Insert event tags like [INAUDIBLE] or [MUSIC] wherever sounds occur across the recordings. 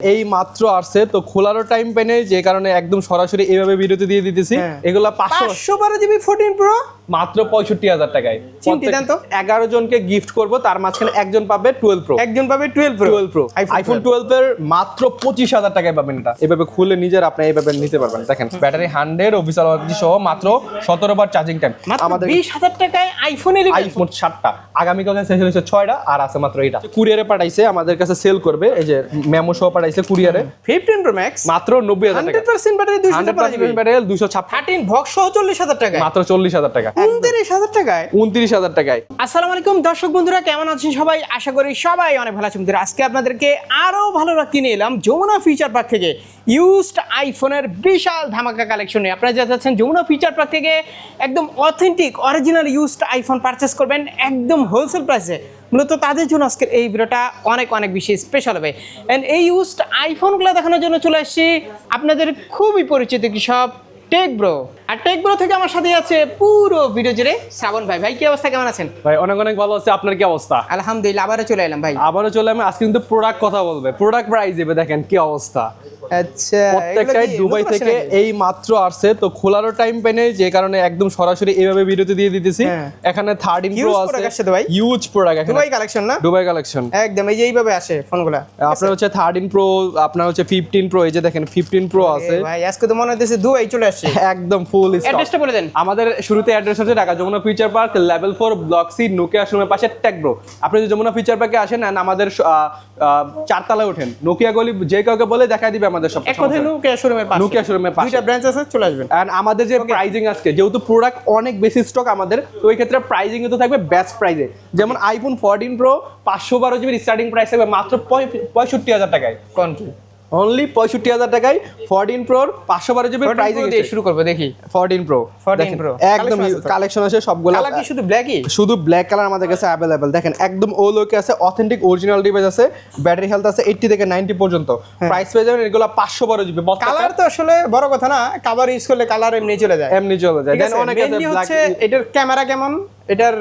এই মাত্র আসছে তো খোলারও টাইম পাই যে কারণে একদম সরাসরি এভাবে বিরতি দিয়ে দিতেছি। হ্যাঁ। এগুলা পাঁচশো। পাঁচশো বারো জিবি ফোরটিন প্রো মাত্র পঁয়ষট্টি হাজার টাকায়। দেন তো। এগারো জনকে গিফট করব তার মাঝখানে একজন পাবে টুয়েলভ প্রো একজন পাবে twelve pro twelve pro iPhone twelve এর মাত্র পঁচিশ হাজার টাকায় পাবেন এটা। এভাবে খুলে নিজের আপনি এইভাবে নিতে পারবেন। দেখেন ব্যাটারি হান্ড্রেড অফিসিয়াল ওয়ারেন্টি সহ মাত্র সতেরো বার চার্জিং টাইম আমাদের বিশ হাজার টাকায় আইফোন ইলেভেন আইফোন সাতটা। আগামীকাল শেষ হয়েছে ছয়টা আর আছে মাত্র এটা। কুরিয়ারে পাঠাইছে আমাদের কাছে সেল করবে। এই যে মেমো সহ পাঠাইছে কুরিয়ারে। ফিফটিন প্রো ম্যাক্স মাত্র নব্বই হাজার হান্ড্রেড টাকা পার্সেন্ট ব্যাটারি দুশো হান্ড্রেড পার্সেন্ট ব্যাটারি দুশো ছাপ্পান্ন। ভক্স সহ চল্লিশ হাজার টাকা মাত্র চল্লিশ হাজার টাকা। উনত্রিশ হাজার টাকায়? উনত্রিশ হাজার টাকায়। আসসালামু আলাইকুম দর্শক বন্ধুরা কেমন আছেন সবাই? আশা করি সবাই অনেক ভালো আছেন। আজকে আপনাদেরকে আরও ভালো রাখতে নিয়ে এলাম যমুনা ফিচার পার্ক থেকে। ইউজড আইফোনের বিশাল ধামাকা কালেকশন নিয়ে। আপনারা যা যাচ্ছেন যমুনা ফিচার পার্ক থেকে একদম authentic original used iPhone purchase করবেন একদম হোলসেল প্রাইসে মূলত তাদের জন্য আজকের এই ভিডিওটা অনেক অনেক বেশি স্পেশাল হবে। অ্যান্ড এই ইউজড আইফোনগুলো দেখানোর জন্য চলে আসছি আপনাদের খুবই পরিচিত কি সব টেক ব্রো আর টেক ব্রো থেকে আমার সাথে আছে পুরো ভিডিও জুড়ে শ্রাবণ ভাই। ভাই কি অবস্থা? কেমন আছেন? ভাই অনেক অনেক ভালো আছে। আপনার কি অবস্থা? আলহামদুলিল্লাহ আবারও চলে এলাম ভাই। আবারও চলে আমি আজকে কিন্তু প্রোডাক্ট কথা বলবে। প্রোডাক্ট প্রাইস দেবে দেখেন কি অবস্থা। আচ্ছা প্রত্যেকটাই দুবাই থেকে এই মাত্র আসছে। তো খোলারও টাইম পাই নাই যে কারণে একদম সরাসরি এইভাবে ভিডিওতে দিয়ে দিতেছি। হ্যাঁ। এখানে থার্ড ইন প্রো আছে। ভাই। ইউজ প্রোডাক্ট এখানে। দুবাই কালেকশন না? দুবাই কালেকশন একদম এই যে এইভাবে আসে ফোনগুলা। আপনার হচ্ছে থার্ড ইন প্রো আপনার হচ্ছে ফিফটিন প্রো এই যে দেখেন ফিফটিন প্রো আছে। ভাই আজকে তো মনে হইতেছে দুবাই চলে আসছে। একদম ফুল অ্যাড্রেসটা বলে দেন। আমাদের শুরুতে অ্যাড্রেস হচ্ছে Dhaka Jamuna feature park level four block C Nokia শোরুমের পাশে ট্যাগব্রো আপনি যদি যমুনা ফিচার পার্কে আসেন and আমাদের চারতলায় ওঠেন নোকিয়া গলি যে কাউকে বলে দেখা দিবে আমাদের সব এক কথায় নোকিয়া শোরুমের পাশে। নোকিয়া শোরুমের পাশে। দুইটা ব্রাঞ্চ আছে চলে আসবেন। এন্ড আমাদের যে প্রাইজিং আজকে যেহেতু প্রোডাক্ট অনেক বেশি স্টক আমাদের তো ওই ক্ষেত্রে প্রাইজিং তো থাকবে বেস্ট প্রাইজে যেমন আইফোন ফোরটিন প্রো পাঁচশো বারো জিবির স্টার্টিং প্রাইস থাকবে মাত্র পঁয়ষট্টি হাজার টাকায়। কোন কি অনলি পঁয়ষট্টি হাজার টাকায় ফোরটিন প্রোর পাঁচশো বারো জিবি প্রাইস দিয়ে শুরু করবে দেখি। Fourteen pro 14 Pro। একদম? কালেকশন আছে সবগুলো কি শুধু ব্ল্যাকই শুধু ব্ল্যাক কালার আমাদের কাছে অ্যাভেলেবেল দেখেন একদম ও লোকে আছে অথেন্টিক অরিজিনাল ডিভাইস আছে ব্যাটারি হেলথ আছে এইটটি থেকে নাইনটি পর্যন্ত। প্রাইস পেয়ে যাবেন এগুলো পাঁচশো বারো জিবি কালার তো আসলে বড় কথা না কাবার ইউজ করলে কালার এমনি চলে যায়। এমনি চলে যায়। অনেক হচ্ছে এটার ক্যামেরা কেমন? এটার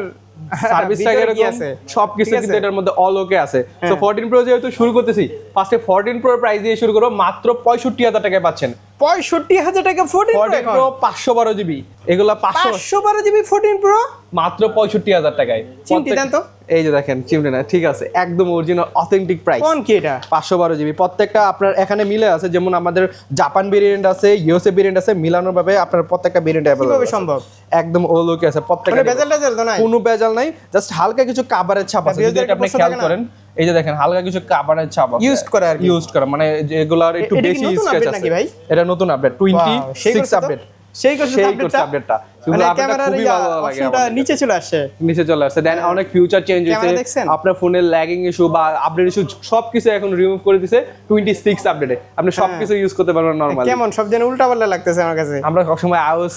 সার্ভিসটা এরকম আছে? সবকিছু কিন্তু এটার মধ্যে অল ওকে আছে। হ্যাঁ। ফোরটিন প্রো যেহেতু শুরু করতেছি ফার্স্টে ফোরটিন প্রো প্রাইস দিয়ে শুরু করো মাত্র পঁয়ষট্টি হাজার টাকায় পাচ্ছেন। পঁয়ষট্টি হাজার টাকা ফোরটিন প্রো পাঁচশো বারো জিবি। এগুলো পাঁচশো। বারো জিবি ফোরটিন প্রো মাত্র পঁয়ষট্টি হাজার টাকায়। চিমটি দেন তো। এই যে দেখেন চিমটি না ঠিক আছে একদম অরিজিনাল অথেন্টিক প্রাইস কোন কি এটা? পাঁচশো বারো জিবি। প্রত্যেকটা আপনার এখানে মিলে আছে যেমন আমাদের জাপান ভেরিয়েন্ট আছে ইউএসএ ভেরিয়েন্ট আছে মিলানোর ভাবে আপনার প্রত্যেকটা ভেরিয়েন্ট কীভাবে সম্ভব? একদম ও লোকে আছে প্রত্যেকটা বেজাল টেজাল তো নাই? কোনো বেজাল নাই জাস্ট হালকা কিছু কাবারের ছাপ আছে যদি আপনি খেয়াল করেন। এই যে দেখেন হালকা কিছু কাভারের ছাপ আছে। Used করা আর ইউজ করা মানে যেগুলার একটু বেশি স্ক্র্যাচ আছে। ভাই? এটা নতুন আপডেট Wow, 26 আপডেট সেই আপডেটটা? আপডেটটা মানে ক্যামেরার খুবই ভালো লাগে অপশনটা নিচে চলে আসছে নিচে চলে আসছে দেন অনেক ফিউচার চেঞ্জ হয়েছে। আপনার ফোনের ল্যাগিং ইস্যু বা আপডেট ইস্যু সবকিছু এখন রিমুভ করে দিছে 26 আপডেটে আপনি সবকিছু ইউজ করতে পারবেন নরমালি কেমন? সব যেন উল্টা পাল্টা লাগতেছে আমার কাছে। আমরা সবসময় আইওএস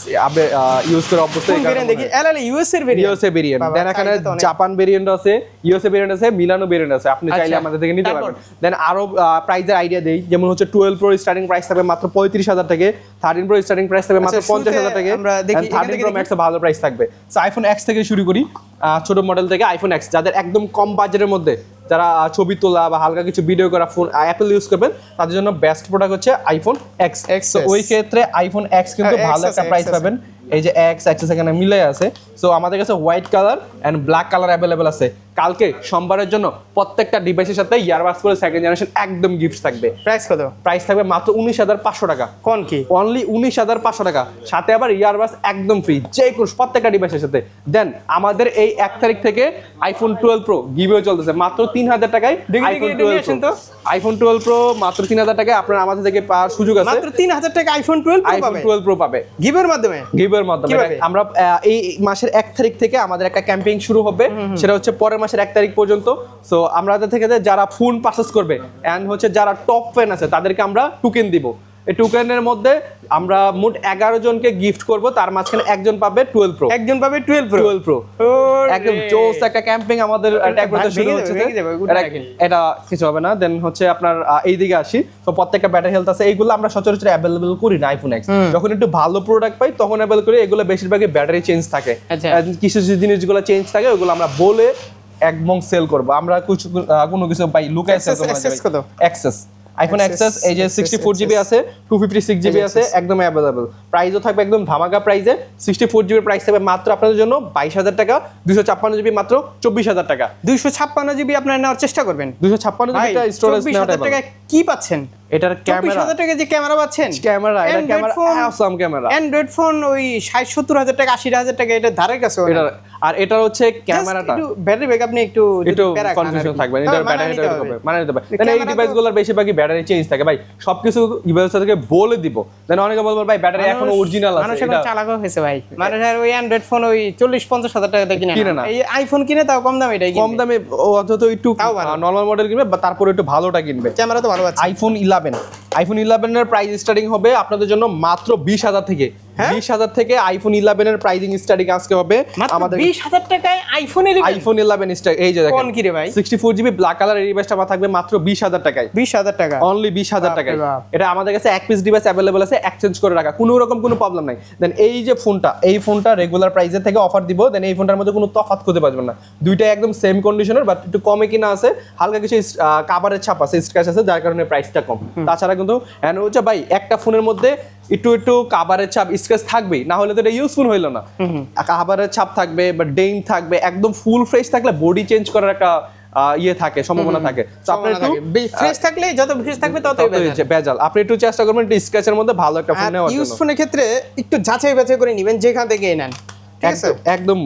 ইউজ করে অভ্যস্ত এই কারণে দেখি? এলএল ইউএস এর ভেরিয়েন্ট ইউএসএ ভেরিয়েন্ট দেন এখানে চাইলে তো অনেক। জাপান ভেরিয়েন্ট আছে ইউএসএ ভেরিয়েন্ট আছে মিলানো ভেরিয়েন্ট আছে। আপনি চাইলে আচ্ছা, আমাদের থেকে নিতে পারবেন। দেন আরও প্রাইজের আইডিয়া দেই। যেমন হচ্ছে 12 প্রো স্টার্টিং প্রাইস থাকবে মাত্র 35000 থেকে। 13 প্রো স্টার্টিং প্রাইস থাকবে মাত্র আচ্ছা, শুরুতে 50000 থেকে। আমরা দেখি, এখান 13 থেকে প্রো ম্যাক্সে ভালো প্রাইস থাকবে। সো আইফোন এক্স থেকে শুরু করি ছোট মডেল থেকে আইফোন এক্স যাদের একদম কম বাজেটের মধ্যে যারা ছবি তোলা বা হালকা কিছু ভিডিও করা ফোন অ্যাপেল ইউজ করবেন তাদের জন্য বেস্ট প্রোডাক্ট হচ্ছে আইফোন এক্স এক্স ওই ক্ষেত্রে আইফোন এক্স কিন্তু ভালো একটা প্রাইস পাবেন। এই যে এক্স অ্যাক্সেস এখানে মিলে আছে। সো আমাদের কাছে white colour and black colour available আছে। কালকে সোমবারের জন্য প্রত্যেকটা ডিভাইসের সাথে ইয়ারবাস করে সেকেন্ড জেনারেশন একদম গিফট থাকবে। প্রাইস কত? প্রাইস থাকবে মাত্র উনিশ হাজার পাঁচশো টাকা। কোন কি? অনলি উনিশ হাজার পাঁচশো টাকা। সাথে আবার ইয়ারবাস একদম ফ্রি যে কোনো প্রত্যেকটা ডিভাইসের সাথে। দেন আমাদের এই এক তারিখ থেকে আইফোন টুয়েলভ প্রো গিভেও চলতেছে মাত্র তিন হাজার টাকায় আইফোন টুয়েলভ তো। আইফোন টুয়েলভ প্রো মাত্র তিন হাজার টাকায় আপনার আমাদের থেকে পাওয়ার সুযোগ আছে। মাত্র তিন হাজার টাকা iPhone twelve iPhone twelve pro পাবে। গিভের মাধ্যমে? গিভের মাধ্যমে। আমরা এই মাসের এক তারিখ থেকে আমাদের একটা ক্যাম্পেইন শুরু হবে। সেটা হচ্ছে পরের মাসের এক তারিখ পর্যন্ত। সো আমাদের থেকে যে যারা ফোন পারচেস করবে এন্ড হচ্ছে যারা টপ ফ্যান আছে তাদেরকে আমরা টুকেন দিব। এই টোকেনের মধ্যে আমরা মোট এগারো জনকে গিফট করব তার মাঝখানে একজন পাবে টুয়েলভ প্রো একজন পাবে টুয়েলভ প্রো টুয়েলভ প্রো একদম জোস একটা ক্যাম্পিং আমাদের শুরু হচ্ছে এটা- কিছু হবে না। দেন হচ্ছে আপনার আহ, এইদিকে আসি। তো প্রত্যেকটা ব্যাটারি হেলথ আছে এইগুলো আমরা সচরাচর অ্যাভেলেবল করি না আইফোন এক্স যখন একটু ভালো প্রোডাক্ট পাই তখন অ্যাভেলেবল করি এগুলো বেশিরভাগই ব্যাটারি চেঞ্জ থাকে। আচ্ছা। কিছু কিছু জিনিসগুলো চেঞ্জ থাকে ওগুলো আমরা বলে একদম সেল করব। আমরা কিছু কোনো কিছু পাই লুকাই সেল কত? অ্যাক্সেস আইফোন এক্সএস এই যে সিক্সটি ফোর জিবি আছে টু ফিফটি সিক্স জিবি আছে একদম অ্যাভেলেবল প্রাইসও থাকবে একদম ধামাকা প্রাইসে সিক্সটি ফোর জিবির প্রাইস থাকবে মাত্র আপনাদের জন্য বাইশ হাজার টাকা দুশো ছাপ্পান্ন জিবি মাত্র চব্বিশ হাজার টাকা। দুইশো ছাপ্পান্ন জিবি আপনারা নেওয়ার চেষ্টা করবেন। দুশো ছাপ্পান্ন ভাই জিবিটা স্টোরেজ টাকায় কি পাচ্ছেন? এটার ক্যামেরা টাকা যে ক্যামেরা পাচ্ছেন? ক্যামেরা এটা camera awesome camera android phone ওই ষাট সত্তর হাজার টাকা আশি হাজার টাকা এটা ধারে কাছে আর এটা হচ্ছে ক্যামেরাটা। ব্যাটারি ব্যাক আপনি একটু একটু কনফিউশন থাকবে এটা ব্যাটারি। মানে নিতে হবে দেন এই ডিভাইসগুলোর বেশিরভাগই ব্যাটারি চেঞ্জ থাকে। ভাই সবকিছু ইউএস থেকে বলে দিব। দেন অনেকে বলব ভাই ব্যাটারি এখনও অরিজিনাল মানুষ এখন এটা চালাকও হয়েছে ভাই। মানুষ আর ওই অ্যান্ড্রয়েড ফোন ওই চল্লিশ পঞ্চাশ হাজার টাকা কিনে কিনে না। এই আইফোন কিনে তাও কম দামে এটাই কম দামে অন্তত একটু। নর্মাল মডেল কিনবে বা তারপরে একটু ভালোটা কিনবে। ক্যামেরা তো ভালো আছে। আইফোন ইলেভেন আইফোন ইলেভেনের প্রাইস স্টার্টিং হবে আপনাদের জন্য মাত্র বিশ হাজার থেকে? বিশ হাজার থেকে আইফোন ইলেভেনের প্রাইজিং স্টার্টিং আজকে হবে আমাদের বিশ হাজার টাকায় আইফোন আইফোন ইলেভেন এই যে কোন কি রে ভাই? Sixty four GB black colour এই ডিভাইসটা আমার থাকবে মাত্র বিশ হাজার টাকায়। বিশ হাজার টাকা। অনলি বিশ হাজার টাকায়। এটা আমাদের কাছে এক পিস ডিভাইস অ্যাভেলেবল আছে এক্সচেঞ্জ করে রাখা। কোনো রকম কোনো প্রবলেম নাই। দেন এই যে ফোনটা এই ফোনটা রেগুলার প্রাইসের থেকে অফার দিব দেন এই ফোনটার মধ্যে কোনো তফাৎ করতে পারবেন না। দুইটাই একদম সেম কন্ডিশনের বাট একটু কমে কিনা আছে হালকা কিছু কাভারের ছাপ আছে স্ক্র্যাচ আছে যার কারণে প্রাইসটা কম। তাছাড়া কিন্তু হচ্ছে ভাই একটা ফোনের মধ্যে একটু একটু কাবারের ছাপ স্ক্র্যাচ থাকবেই না হলে তো এটা ইউজফুল হইল না। কাবারের ছাপ থাকবে বা ডেইন থাকবে একদম ফুল ফ্রেশ থাকলে বডি চেঞ্জ করার একটা ইয়ে থাকে সম্ভাবনা থাকে। আপনার একটু ফ্রেশ থাকলে যত ফ্রেশ থাকবে। হচ্ছে ভেজাল আপনি একটু চেষ্টা করবেন একটু স্ক্র্যাচের মধ্যে ভালো একটা ফোন নেওয়ার ইউজ জন্য ফোনের ক্ষেত্রে একটু যাচাই বাছাই করে নেবেন যেখান থেকে নেন। ঠিক আছে? একদম।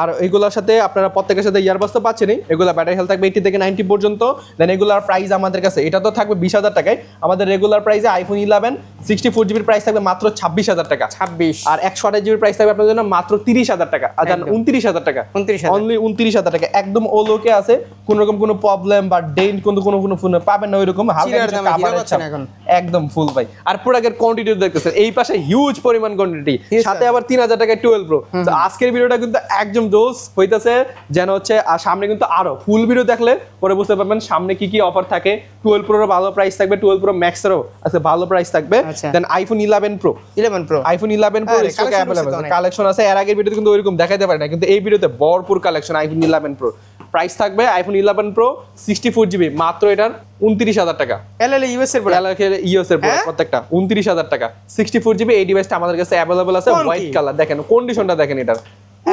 আর এগুলোর সাথে আপনারা প্রত্যেকের সাথে ইয়ারবাস তো পাচ্ছেনই। এগুলা ব্যাটারি হেলথ থাকবে এইটি থেকে নাইনটি পর্যন্ত। দেন এগুলার প্রাইস আমাদের কাছে এটা তো থাকবে বিশ হাজার টাকায়। আমাদের রেগুলার প্রাইসে আইফোন ইলেভেন সিক্সটি ফোর জিবির প্রাইস থাকবে মাত্র ছাব্বিশ হাজার টাকা। ছাব্বিশ। আর একশো আঠাশ জিবির প্রাইস থাকবে আপনাদের জন্য মাত্র তিরিশ হাজার টাকা। আর। উনত্রিশ হাজার টাকা। 29,000 অনলি উনত্রিশ হাজার টাকা। একদম ও লোকে আছে। কোনো রকম কোনো প্রবলেম বা ডেন কোনো কোনো কোনো ফোন পাবেন না ওইরকম। একদম ফুল ভাই। আর প্রোডাক্টের কোয়ান্টিটি দেখতেছেন। এই পাশে হিউজ পরিমাণ কোয়ান্টিটি সাথে আবার তিন হাজার টাকায় টুয়েলভ প্রো আজকের ভিডিওটা কিন্তু একদম জোস হইতাছে যেন হচ্ছে আর সামনে কিন্তু আরও ফুল ভিডিও দেখলে পরে বুঝতে পারবেন সামনে কি কি অফার থাকে। টুয়েলভ প্রোর ভালো প্রাইস থাকবে টুয়েলভ প্রো ম্যাক্সেরও আছে ভালো প্রাইস থাকবে। Then iPhone eleven pro eleven pro iPhone eleven pro. Collection আছে এর আগের ভিডিওতে কিন্তু ওইরকম দেখাইতে পারি না কিন্তু এই ভিডিওতে ভরপুর collection iPhone eleven pro price থাকবে iPhone eleven pro sixty four GB মাত্র এটার উনত্রিশ হাজার টাকা। এল এল ইউএস এর ইউএস এর হ্যাঁ? প্রত্যেকটা উনত্রিশ হাজার টাকা। সিক্সটি ফোর জিবি এই ডিভাইসটা আমাদের কাছে অ্যাভেলেবল আছে হোয়াইট কালার দেখেন কন্ডিশনটা দেখেন এটার।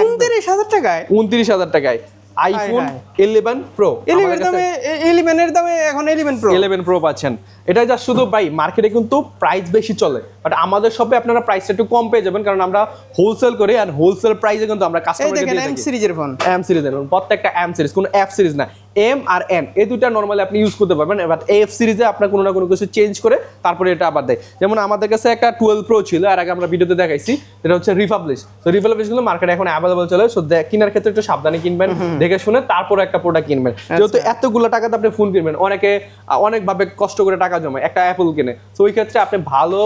উনত্রিশ হাজার টাকায়? উনত্রিশ হাজার টাকায়। আইফোন। ইলেভেন প্রো ইলেভেন দামে ইলেভেনের দামে এখন ইলেভেন প্রো ইলেভেন প্রো পাচ্ছেন। এটা যা শুধু ভাই মার্কেটে কিন্তু প্রাইস বেশি চলে। বাট আমাদের শপে আপনারা প্রাইসটা একটু কম পেয়ে যাবেন কারণ আমরা হোলসেল করি আর হোলসেল প্রাইসে কিন্তু আমরা এই কাস্টমারকে দেখেন এম সিরিজের ফোন এম সিরিজের প্রত্যেকটা এম সিরিজ কোনো এফ সিরিজ না। এম আর এন এই দুইটা নর্মালি আপনি ইউজ করতে পারবেন এবার এফ সিরিজে আপনার কোনো না কোনো কিছু চেঞ্জ করে তারপরে এটা আবার দেয়। যেমন আমাদের কাছে একটা টুয়েলভ প্রো ছিল আর আগে আমরা ভিডিওতে দেখাইছি এটা হচ্ছে রিপাবলিশ তো রিপাবলিশগুলো মার্কেটে এখন অ্যাভেলেবল চলে সো কেনার ক্ষেত্রে একটু সাবধানে কিনবেন দেখে শুনে তারপর একটা প্রোডাক্ট কিনবেন। যেহেতু এতগুলো টাকাতে আপনি ফোন কিনবেন অনেকে অনেকভাবে কষ্ট করে টাকা জমায় একটা অ্যাপল কিনে। তো ওই ক্ষেত্রে আপনি ভালো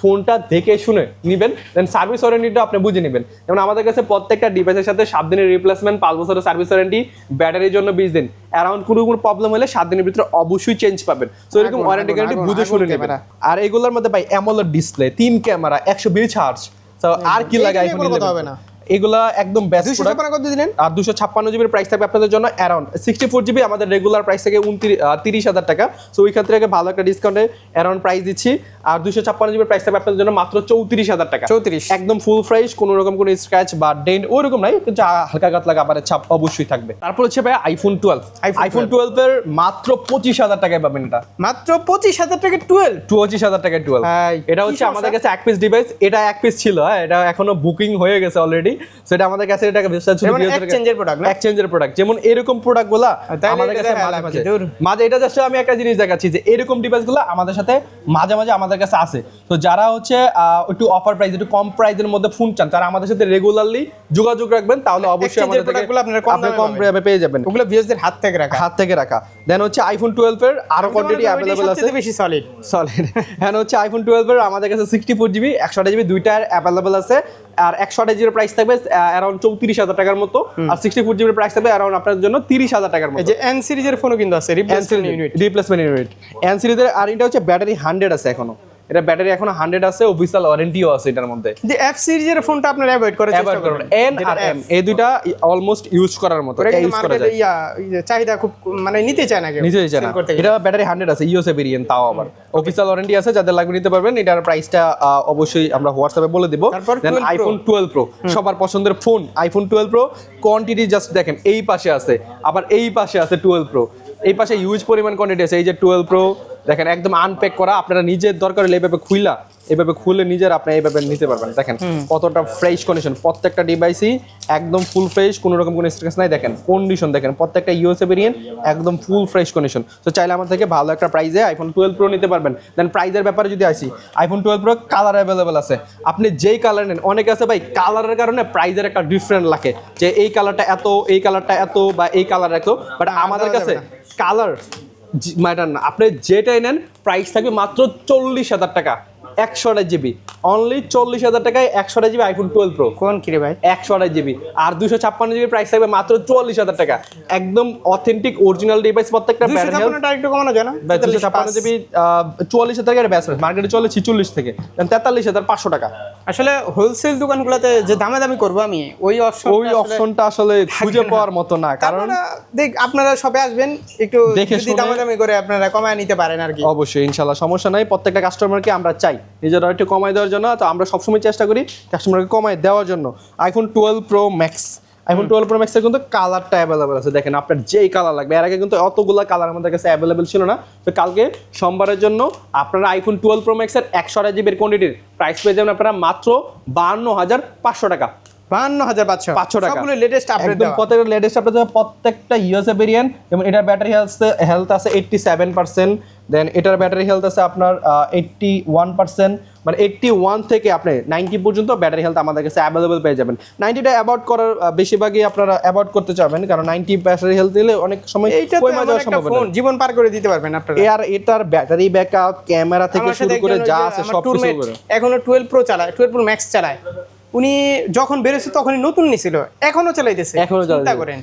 ফোনটা দেখে শুনে নিবেন দেন সার্ভিস ওয়ারেন্টিটা আপনি বুঝে নেবেন। যেমন আমাদের কাছে প্রত্যেকটা ডিভাইসের সাথে সাত দিনের রিপ্লেসমেন্ট পাঁচ বছরের সার্ভিস ওয়ারেন্টি ব্যাটারির জন্য বিশ দিন। অ্যারাউন্ড কোনো কোনো প্রবলেম হলে সাত দিনের ভিতরে অবশ্যই চেঞ্জ পাবেন। তো এরকম ওয়ারেন্টি গ্যারান্টি বুঝে শুনে নেবেন। আর এগুলোর মধ্যে ভাই অ্যামোলেড ডিসপ্লে তিন ক্যামেরা একশো বিশ হার্জ তো আর কি লাগে আইফোন কথা হবে না। এগুলা একদম বেস্ট ছাপ্পান্ন কত দিলেন? আর দুশো ছাপ্পান্ন জিবির প্রাইস থাকবে আপনাদের জন্য অ্যারাউন্ড সিক্সটি ফোর জিবি আমাদের রেগুলার প্রাইস থেকে উনত্রিশ তিরিশ হাজার টাকা। সো ওই ক্ষেত্রে ভালো একটা ডিসকাউন্টে অ্যারাউন্ড প্রাইস দিচ্ছি। আর দুশো ছাপ্পান্ন জিবির প্রাইস থাকবে আপনাদের জন্য মাত্র চৌত্রিশ হাজার টাকা। চৌত্রিশ। একদম ফুল ফ্রেশ কোনো রকম কোনো স্ক্র্যাচ বা ডেন্ট ওরকম নাই। কিন্তু হালকা গাতলা কাবারের ছাপ অবশ্যই থাকবে। তারপর হচ্ছে ভাই আইফোন টুয়েলভ আইফোন টুয়েলভ এর মাত্র পঁচিশ হাজার টাকায় পাবেন এটা। মাত্র পঁচিশ হাজার টাকা টুয়েলভ পঁচিশ হাজার টাকায় টুয়েলভ এটা হচ্ছে আমাদের কাছে এক পিস ডিভাইস এটা এক পিস ছিল হ্যাঁ এটা এখনও বুকিং হয়ে গেছে অলরেডি সেটা আমাদের কাছে এটা যেমন exchange এর product না? এক্সচেঞ্জের প্রোডাক্ট যেমন এরকম প্রোডাক্টগুলা তাইলে আমাদের কাছে মাঝে মাঝে। মাঝে এটা জাস্ট আমি একটা জিনিস দেখাচ্ছি যে এরকম ডিভাইসগুলো আমাদের সাথে মাঝে মাঝে আমাদের কাছে আছে। তো যারা হচ্ছে একটু অফার প্রাইস একটু কম প্রাইসের মধ্যে ফোন চান তারা আমাদের সাথে রেগুলারলি যোগাযোগ রাখবেন তাহলে অবশ্যই আমাদের থেকে product গুলো আপনারা কম দামে কম দামে পেয়ে যাবেন। ওগুলো ভিউজদের হাত থেকে রাখা। হাত থেকে রাখা। দেন হচ্ছে আইফোন টুয়েলভ এর আরও কোয়ান্টিটি অ্যাভেলেবল আছে। বেশি সলিড সলিড হ্যাঁ হচ্ছে আইফোন টুয়েলভ এর আমাদের কাছে সিক্সটি ফোর জিবি একশো আঠাশ জিবি দুইটার অ্যাভেলেবল আছে। আর একশো আঠাশ জিবির প্রাইস থাকবে অ্যারাউন্ড চৌত্রিশ হাজার টাকার মতো। আর সিক্সটি ফোর জিবির প্রাইস থাকবে অ্যারাউন্ড আপনার জন্য তিরিশ হাজার টাকার মতো। যে এন সিরিজের ফোনও কিন্তু আছে replacement unit replacement unit N সিরিজের আর এটা হচ্ছে ব্যাটারি হান্ড্রেড আছে এখনও। এটা ব্যাটারি এখন হান্ড্রেড আছে অফিসিয়াল ওয়ারেন্টিও আছে এটার মধ্যে। যে এফ সিরিজের ফোনটা আপনারা অ্যাভয়েড করে চেষ্টা করুন করবেন। এন আর এম এই দুইটা অলমোস্ট ইউজ করার মতো কিন্তু ইউজ করা যায়। চাহিদা খুব মানে নিতে চায় না কেউ। নিজে দিচ্ছে না। এটা ব্যাটারি হান্ড্রেড আছে ইউএসএ ভেরিয়েন্ট তাও আবার। অফিসিয়াল ওয়ারেন্টি আছে যাদের লাগবে নিতে পারবেন। এটার প্রাইসটা অবশ্যই আমরা হোয়াটসঅ্যাপে বলে দিব। তারপর দেন 12 আইফোন টুয়েলভ প্রো সবার পছন্দের phone iPhone twelve pro quantity just দেখেন এই পাশে আছে। আবার এই পাশে আছে টুয়েলভ প্রো এই পাশে ইউজ পরিমাণ কোয়ান্টিটি আছে। এই যে টুয়েলভ প্রো দেখেন একদম আনপ্যাক করা আপনারা নিজের দরকার হলে এইভাবে খুইলা এভাবে খুলে নিজের আপনি এইভাবে নিতে পারবেন। দেখেন কতটা ফ্রেশ কন্ডিশন প্রত্যেকটা ডিভাইসই একদম ফুল ফ্রেশ কোনো রকম কোনো স্ট্রেস নাই। দেখেন কন্ডিশন দেখেন প্রত্যেকটা ইউএসএ ভেরিয়েন্ট একদম ফুল ফ্রেশ কন্ডিশন তো চাইলে আমার থেকে ভালো একটা প্রাইসে আইফোন টুয়েলভ প্রো নিতে পারবেন। দেন প্রাইজের ব্যাপারে যদি আসি iPhone twelve pro colour available আছে। আপনি যেই কালার নেন অনেকে আছে ভাই কালারের কারণে প্রাইজের একটা ডিফারেন্ট লাগে। যে এই কালারটা এত এই কালারটা এত বা এই কালার এত বাট আমাদের কাছে কালার ম্যাটার না। আপনি যেটাই নেন প্রাইস থাকবে মাত্র চল্লিশ হাজার টাকা। একশো আঠাশ জিবি। অনলি চল্লিশ হাজার টাকায় একশো আঠাশ জিবি আইফোন টুয়েলভ প্রো কোন কি রে ভাই? একশো আঠাশ জিবি। আর দুশো ছাপ্পান্ন জিবি প্রাইস থাকবে মাত্র চুয়াল্লিশ হাজার টাকা। একদম অথেন্টিক অরিজিনাল ডিভাইস প্রত্যেকটা একটু কমানো যায় না? দুশো ছাপ্পান্ন জিবি চুয়াল্লিশ হাজার টাকার ব্যাস মার্কেটে চলে ছিচল্লিশ থেকে। তেতাল্লিশ হাজার পাঁচশো টাকা। আসলে হোলসেল দোকানগুলোতে যে দামে দামি করব আমি ওই অপশন ওই অপশনটা আসলে খুঁজে পাওয়ার মতো না। কারণ দেখ আপনারা সবে আসবেন একটু দেখে যদি দামে দামি করে আপনারা কমায় নিতে পারেন আর কি। অবশ্যই ইনশাল্লাহ সমস্যা নাই। প্রত্যেকটা কাস্টমারকে আমরা চাই। নিজেরা একটু কমাই দেওয়ার জন্য তো আমরা সবসময় চেষ্টা করি কাস্টমারকে কমাই দেওয়ার জন্য। IPhone twelve pro max iPhone twelve pro ম্যাক্সের কিন্তু কালারটা অ্যাভেলেবেল আছে। দেখেন আপনার যেই কালার লাগবে এর আগে কিন্তু অতগুলো কালার আমাদের কাছে অ্যাভেলেবেল ছিল না। তো কালকে সোমবারের জন্য আপনারা আইফোন টুয়েলভ প্রো ম্যাক্সের একশো আঠাশ জিবির কোয়ান্টিটির প্রাইস পেয়ে যাবেন আপনারা মাত্র বান্ন হাজার পাঁচশো টাকা। বাহান্ন হাজার পাঁচশো। পাঁচশো টাকা। সবগুলো লেটেস্ট আপডেট একদম প্রত্যেকটা লেটেস্ট আপডেট প্রত্যেকটা ইউএসএ ভেরিয়েন্ট যেমন এটার ব্যাটারি হেলথ হেলথ আছে এইট্টি সেভেন পার্সেন্ট দেন এটার ব্যাটারি হেলথ আছে আপনার এইট্টি ওয়ান পার্সেন্ট মানে এইট্টি ওয়ান থেকে আপনি নাইনটি পর্যন্ত ব্যাটারি হেলথ আমাদের কাছে অ্যাভেলেবেল পেয়ে যাবেন। নাইনটিটা অ্যাভয়েড করার বেশিরভাগই আপনারা অ্যাভয়েড করতে চাবেন কারণ নাইনটি ব্যাটারি হেলথ দিলে অনেক সময় ফোন জীবন পার করে দিতে পারবেন আপনারা। আর এটার ব্যাটারি ব্যাকআপ ক্যামেরা থেকে শুরু করে যা আছে সব কিছু tourmate এখনও টুয়েলভ প্রো চালায় টুয়েলভ প্রো ম্যাক্স চালায়। উনি যখন বেরোছে তখনই নতুন নিছিল। এখনও চালাইতেছে। এখনও চিন্তা করেন।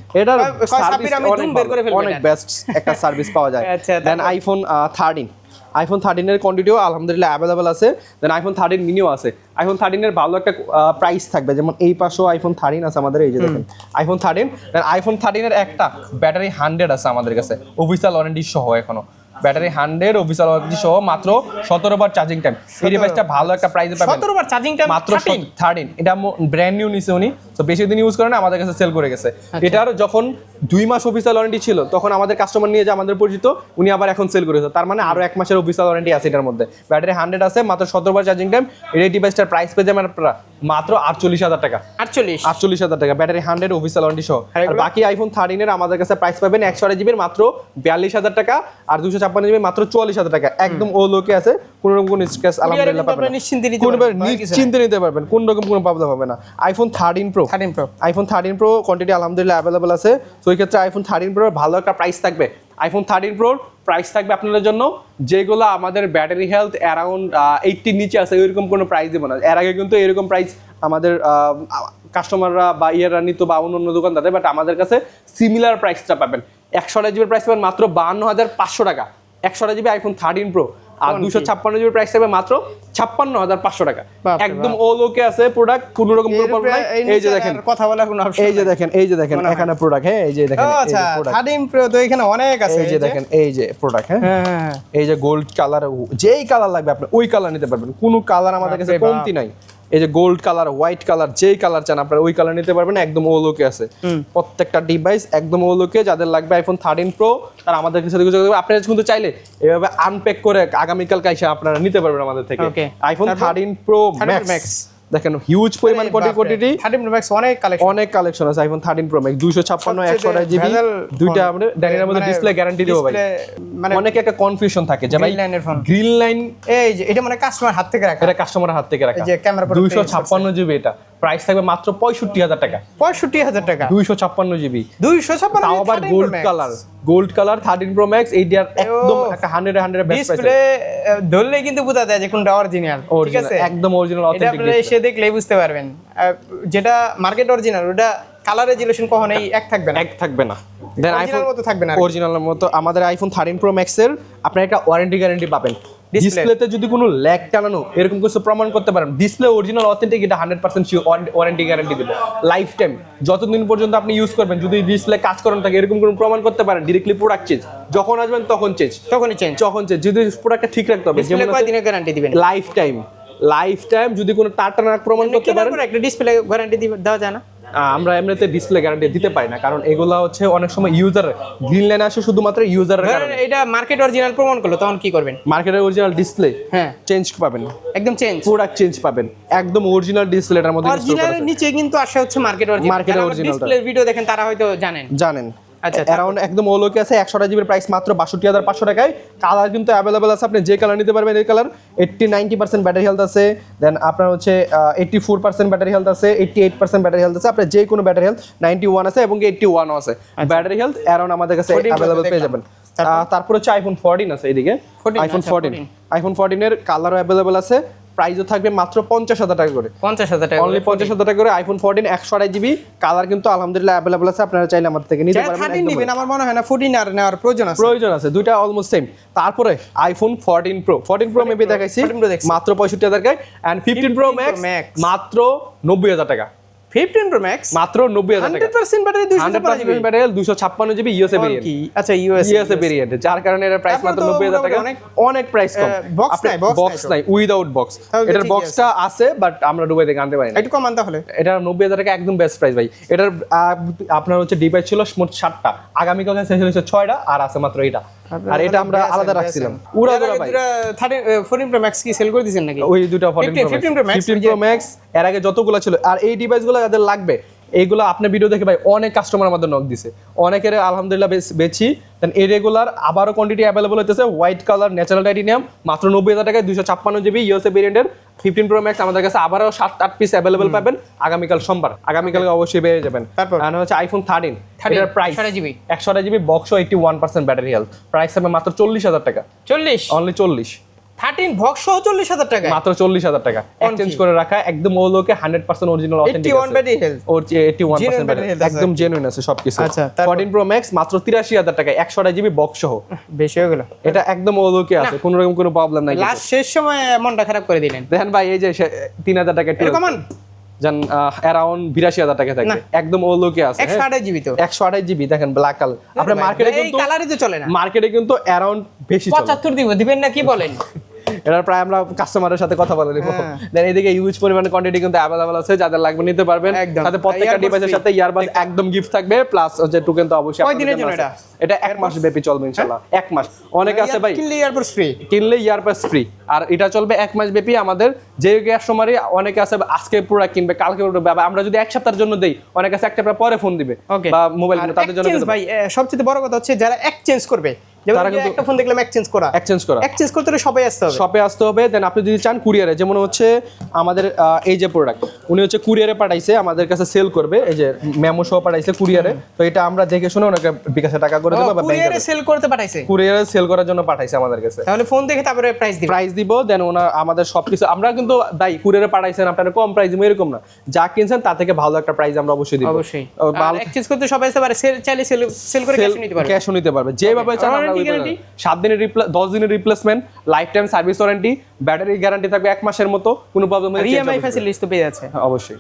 কয় সার্ভিস আমি অনেক বের করে ভালো, ফেলব অনেক বেস্ট একটা সার্ভিস পাওয়া যায়। [LAUGHS] আচ্ছা, দেন আইফোন থার্টিন আইফোন থার্টিনের কোয়ান্টিটিও আলহামদুলিল্লাহ অ্যাভেলেবেল আছে। দেন আইফোন থার্টিন মিনিও আছে। আইফোন থার্টিনের ভালো একটা প্রাইস থাকবে। যেমন এই পাশেও আইফোন থার্টিন আছে আমাদের এই যে দেখেন। আইফোন থার্টিন দেন আইফোন থার্টিনের একটা ব্যাটারি হান্ড্রেড আছে আমাদের কাছে। অফিসিয়াল ওয়ারেন্টি সহ এখনও। ব্যাটারি হান্ড্রেড অফিসিয়াল ওয়ারেন্টি সহ মাত্র সতেরো বার চার্জিং টাইম এই ডিভাইসটা ভালো একটা প্রাইসে পাবেন। সতেরো বার চার্জিং টাইম মাত্র থার্টিন এটা ব্র্যান্ড নিউ নিছে উনি। তো বেশি দিন ইউজ করে না আমাদের কাছে সেল করে গেছে। এটার যখন দুই মাস অফিসিয়াল ওয়ারেন্টি ছিল তখন আমাদের কাস্টমার নিয়ে যে আমাদের পরিচিত উনি আবার এখন সেল করেছে। তার মানে আরও এক মাসের অফিসিয়াল ওয়ারেন্টি আছে এটার মধ্যে। ব্যাটারি হান্ড্রেড আছে মাত্র সতেরো বার চার্জিং টাইম এই ডিভাইসটার প্রাইস পেয়ে যাবেন আপনারা। মাত্র আটচল্লিশ হাজার টাকা। আটচল্লিশ। আটচল্লিশ হাজার টাকা। ব্যাটারি হান্ড্রেড অফিসিয়াল ওয়ারেন্টি সহ। আর বাকি আইফোন থার্টিনের আমাদের কাছে প্রাইস পাবেন একশো আড়াই জিবির মাত্র বিয়াল্লিশ হাজার টাকা। আর দুশো ছাপ্পান্ন জিবি মাত্র চুয়াল্লিশ হাজার টাকা। একদম ও লোকে আছে। কোনো রকম কোনো স্ক্র্যাচ আলহামদুলিল্লাহ পাবেন নিশ্চিন্তে নিতে পারবেন, কোন রকম কোনো প্রবলেম হবে না। IPhone thirteen pro thirteen pro iPhone thirteen pro quantity আলহামদুলিল্লাহ অ্যাভেলেবল আছে। তো ওই ক্ষেত্রে আইফোন থার্টিন প্রো ভালো একটা প্রাইস থাকবে। আইফোন থার্টিন প্রোর প্রাইস থাকবে আপনাদের জন্য যেগুলো আমাদের ব্যাটারি হেলথ অ্যারাউন্ড এইটটির নিচে আছে, ওইরকম কোনো প্রাইস দেবো না। এর আগে কিন্তু এরকম প্রাইস আমাদের কাস্টমাররা বা ইয়েরা নিত বা অন্য অন্য দোকানদারে বাট আমাদের কাছে সিমিলার প্রাইসটা পাবেন। একশোটা জিবির প্রাইস পাবেন, মাত্র বান্ন হাজার পাঁচশো টাকা। একশোটা জিবি আইফোন থার্টিন প্রো আর দুশো? ছাপ্পান্ন জিবির প্রাইস থাকবে মাত্র ছাপ্পান্ন হাজার পাঁচশো টাকা। একদম ও লোকে আছে প্রোডাক্ট কোনো রকম কোনো প্রবলেম নাই। এই যে দেখেন কথা বলার কোনো অপশন এই যে দেখেন এই যে দেখেন এখানে প্রোডাক্ট হ্যাঁ এই যে দেখেন আচ্ছা থার্টিন প্রো তো এখানে অনেক আছে। এই যে দেখেন এই যে প্রোডাক্ট হ্যাঁ। হ্যাঁ হ্যাঁ হ্যাঁ। এই যে গোল্ড কালার যেই কালার লাগবে আপনি ওই কালার নিতে পারবেন। কোনো কালার আমাদের কাছে কমতি নাই। এই যে গোল্ড কালার হোয়াইট কালার যেই কালার চান আপনারা ওই কালার নিতে পারবেন একদম ও লোকে আছে প্রত্যেকটা ডিভাইস একদম ও লোকে যাদের লাগবে আইফোন থার্টিন প্রো তারা আমাদের কাছে যোগাযোগ আপনারা কিন্তু চাইলে এভাবে আনপ্যাক করে আগামীকাল কাইসে আপনারা নিতে পারবেন আমাদের থেকে। IPhone thirteen pro 13 max. দেখেন হিউজ পরিমাণ কোয়ান্টিটি থার্টিন প্রো ম্যাক্স অনেক কালেকশন অনেক কালেকশন আছে আইফোন থার্টিন প্রো ম্যাক্স দুইশো ছাপ্পান্ন সবচেয়ে একশো আঠাশ জিবি দুইটা। আমাদের ডাইনির মধ্যে ডিসপ্লে গ্যারান্টি দেবো ভাই। মানে অনেকে একটা কনফিউশন থাকে যে ভাই। গ্রিন লাইন এই যে এটা মানে কাস্টমার হাত থেকে রাখা। এটা কাস্টমার হাত থেকে রাখা। এই যে ক্যামেরা product দুইশো ছাপ্পান্ন জিবি এটা। প্রাইস থাকবে মাত্র পঁয়ষট্টি হাজার টাকা। পঁয়ষট্টি হাজার টাকা। দুইশো ছাপ্পান্ন জিবি। দুইশো ছাপ্পান্ন আবার gold colour gold colour thirteen pro max এইটার একদম একটা হান্ড্রেড হান্ড্রেড ডিসপ্লে ধরলেই কিন্তু বোঝা যায় যে কোনটা অরিজিনাল ঠিক আছে? একদম অরিজিনাল এটা আপনারা এসে দেখলেই বুঝতে পারবেন। যেটা মার্কেট অরিজিনাল ওটা কালার রেজুলেশন কখনোই এক থাকবে না। এক থাকবে না। দেন Original আইফোন মতো থাকবে না অরিজিনালের মতো আমাদের আইফোন থার্টিন প্রো ম্যাক্সের আপনার একটা ওয়ারেন্টি গ্যারেন্টি পাবেন। ডিসপ্লেতে যদি কোনো ল্যাগ টানানো এরকম কিছু প্রমাণ করতে পারেন। ডিসপ্লে অরিজিনাল অথেন্টিক এটা হান্ড্রেড পার্সেন্ট ওয়ারেন্টি গ্যারান্টি দেবে। লাইফ টাইম যতদিন পর্যন্ত আপনি ইউজ করবেন যদি ডিসপ্লে কাজ করেন থাকে এরকম কোনো প্রমাণ করতে পারেন ডিরেক্টলি প্রোডাক্ট চেঞ্জ যখন আসবেন তখন চেঞ্জ তখনই চেঞ্জ যখন চেঞ্জ যদি প্রোডাক্টটা ঠিক রাখতে হবে যেমন কয় দিনের গ্যারান্টি দিবেন? লাইফ টাইম লাইফ টাইম যদি কোনো তার টানা প্রমাণ করতে কেনার পারেন একটা ডিসপ্লে গ্যারান্টি দেওয়া যায় না? আমরা এমনিতে ডিসপ্লে গ্যারান্টি দিতে পারি না কারণ এগুলা হচ্ছে অনেক সময় ইউজার গ্রিন লাইন আসে শুধুমাত্র ইউজারের ধরেন কারণে। এটা মার্কেট অরিজিনাল প্রমাণ করল তখন কি করবেন? মার্কেটের অরিজিনাল ডিসপ্লে হ্যাঁ। চেঞ্জ পাবেন। একদম চেঞ্জ প্রোডাক্ট চেঞ্জ পাবেন। একদম অরিজিনাল ডিসপ্লেটার মধ্যে আছে। নিচে কিন্তু আসে হচ্ছে market original market original display video দেখেন তারা হয়তো জানেন। জানেন। আচ্ছা, অ্যারাউন্ড একদম ওলোকে আছে একশোটা জিবির প্রাইস মাত্র বাষট্টি হাজার পাঁচশো টাকায়। কালার কিন্তু অ্যাভেলেবেল আছে আপনি যে কালার নিতে পারবেন এই colour eighty ninety percent battery health আছে। দেন আপনার হচ্ছে eighty four percent battery health আছে eighty eight percent battery health আছে। আপনার যে কোনো ব্যাটারি হেলথ নাইনটি ওয়ান আছে এবং এইটটি ওয়ানও আছে। ব্যাটারি হেলথ অ্যারাউন্ড আমাদের কাছে অ্যাভেলেবেল পেয়ে যাবেন। তারপর? হচ্ছে আইফোন ফোরটিন আছে এইদিকে আইফোন আচ্ছা, ফোরটিন আইফোন ফোরটিনের কালারও অ্যাভেলেবেল আছে। প্রাইসও থাকবে মাত্র পঞ্চাশ হাজার টাকা করে। পঞ্চাশ হাজার টাকা অনলি পঞ্চাশ হাজার টাকা করে আইফোন ফোরটিন একশো আড়াই জিবি কালার কিন্তু আলহামদুলিল্লাহ অ্যাভেলেবল আছে আপনারা চাইলে আমার থেকে নিতে পারেন পারবেন থার্টিন নিবেন আমার মনে হয় না ফোরটিন আর নেওয়ার প্রয়োজন আছে। প্রয়োজন আছে দুইটা অলমোস্ট সেম তারপরে iPhone fourteen pro fourteen pro maybe দেখাইছি 14 Pro দেখছি। মাত্র পঁয়ষট্টি হাজার টাকা অ্যান্ড ফিফটিন প্রো 15 ম্যাক্স মাত্র নব্বই হাজার টাকা। ফিফটিন প্রো ম্যাক্স মাত্র টাকা। ব্যাটারি জিবি ইউএসএ ভেরিয়েন্ট কি? আচ্ছা ইউএস ইউএসএ ভেরিয়েন্ট যার কারণে এর প্রাইস মাত্র তো নব্বই হাজার টাকা। মোটামুটি অনেক প্রাইস কম। আহ, box নাই, বক্স নাই উইদাউট বক্স এটার বক্সটা আছে। বাট আমরা দুবাই থেকে আনতে পারি না। একটু কমান তাহলে। এটা নব্বই হাজার টাকা একদম বেস্ট প্রাইস ভাই। এটার আপনার হচ্ছে ডিভাইস ছিল মোট সাতটা। আগামীকাল শেষ হয়েছে ছয়টা আর আছে মাত্র এটা আর এটা আমরা আলাদা রাখছিলাম। ভাই। প্রো ম্যাক্স কি সেল করে দিয়েছেন নাকি? ওই দুটো 15 15 Pro 15 Pro Max এর আগে যতগুলো ছিল আর এই ডিভাইসগুলো যাদের লাগবে এইগুলো আপনার ভিডিও দেখে ভাই অনেক কাস্টমার আমাদের নক দিছে। অনেকের আলহামদুলিল্লাহ বেশ বেচি। দেন এই রেগুলার আবারও কোয়ান্টিটি অ্যাভেলেবল হতেছে হোয়াইট কালার ন্যাচারাল টাইটেনিয়াম মাত্র নব্বই হাজার টাকায় দুশো ছাপ্পান্ন জিবি ইউএসএ ভেরিয়েন্টের ফিফটিন প্রো ম্যাক্স আমাদের কাছে আবারও সাত আট পিস অ্যাভেলেবল পাবেন আগামীকাল সোমবার। আগামীকাল অবশ্যই পেয়ে যাবেন। তারপর? আর হচ্ছে আইফোন থার্টিন 13 এটার প্রাইস 128 GB একশো GB box eighty one percent battery health price হবে মাত্র চল্লিশ হাজার টাকা। চল্লিশ? অনলি চল্লিশ। থার্টিন ভক্স সহ চল্লিশ হাজার টাকা মাত্র চল্লিশ হাজার টাকা। এক্সচেঞ্জ করে রাখা একদম ওলোকে hundred percent original eighty one battery health ওর এইটি ওয়ান Genuine battery একদম জেনুইন আছে সবকিছু। আচ্ছা? ফোরটিন প্রো ম্যাক্স মাত্র তিরাশি হাজার টাকা একশো আড়াই জিবি বক্স সহ বেশি হয়ে গেল। এটা একদম ওলোকে আছে কোনো রকম কোনো প্রবলেম নাই লাস্ট শেষ সময় মনটা খারাপ করে দিলেন। দেখেন ভাই এই যে তিন হাজার টাকা কমান যান অ্যারাউন্ড বিরাশি হাজার টাকা থাকে। একদম ওলোকে আছে একশো আঠাশ জিবি তো। একশো আড়াই জিবি দেখেন ব্ল্যাক কালার আপনার মার্কেটে কিন্তু কালারই তো চলে না। মার্কেটে কিন্তু অ্যারাউন্ড বেশি পঁচাত্তর দিব দিবেন না কি বলেন? এটার প্রায় আমরা কাস্টমারের সাথে কথা বলে নিব। হ্যাঁ। দেন এদিকে ইউজ পরিমাণে কোয়ান্টিটি কিন্তু অ্যাভেলেবল আছে যাদের লাগবে নিতে পারবেন। সাথে প্রত্যেকটা ডিভাইসের। সাথে ইয়ারবাড একদম গিফট থাকবে প্লাস হচ্ছে টোকেন তো অবশ্যই কয় দিনের জন্য আছে। এটা এক মাস ব্যাপী চলবে ইনশাআল্লাহ। এক মাস। অনেকে আছে ভাই। কিনলে এয়ারপোর্ট ফ্রি কিনলে ইয়ারবাস ফ্রি আর এটা চলবে এক মাস ব্যাপী আমাদের। যে কাস্টমারই অনেকে আছে আজকে প্রোডাক্ট কিনবে কালকে পাবে। আমরা যদি এক সপ্তাহের জন্য দেই অনেকে আছে একটা পরে ফোন দিবে বা মোবাইল তাদের জন্য ভাই সবচেয়ে বড় কথা হচ্ছে যারা এক্সচেঞ্জ করবে তারা কিন্তু- একটা ফোন দেখলাম এক্সচেঞ্জ করা। এক্সচেঞ্জ করা। এক্সচেঞ্জ করতে হলে আসতে হবে। শপে আসতে হবে দেন আপনি যদি চান কুরিয়ারে যেমন হচ্ছে আমাদের এই যে প্রোডাক্ট উনি হচ্ছে কুরিয়ারে পাঠাইছে আমাদের কাছে সেল করবে এই যে মেমো সহ পাঠাইছে কুরিয়ারে তো এটা আমরা দেখে শুনে ওনাকে বিকাশে টাকা করে দেবো কুরিয়ারে সেল করতে পাঠাইছে? কুরিয়ারে সেল করার জন্য পাঠাইছে আমাদের কাছে। তাহলে ফোন দেখে তারপরে প্রাইস দিবে। প্রাইস দিব দেন ওনার আমাদের সবকিছু আমরা কিন্তু দাই কুরিয়ারে পাঠাইছেন আপনারা কম প্রাইস দিব এরকম না। যা কিনছেন তা থেকে ভালো একটা প্রাইস আমরা অবশ্যই দিব। অবশ্যই। এক্সচেঞ্জ করতে সবাই আসতে পারে সেল চাইলে সেল সেল করে ক্যাশ নিতে পারবে। ক্যাশও নিতে পারবে। যেভাবে চান সাত দিনের দশ দিনের replacement life time service warranty battery guarantee থাকবে এক মাসের মতো কোনো প্রবলেম ইএমআই ফ্যাসিলিটিস তো পেয়ে যাচ্ছে। অবশ্যই।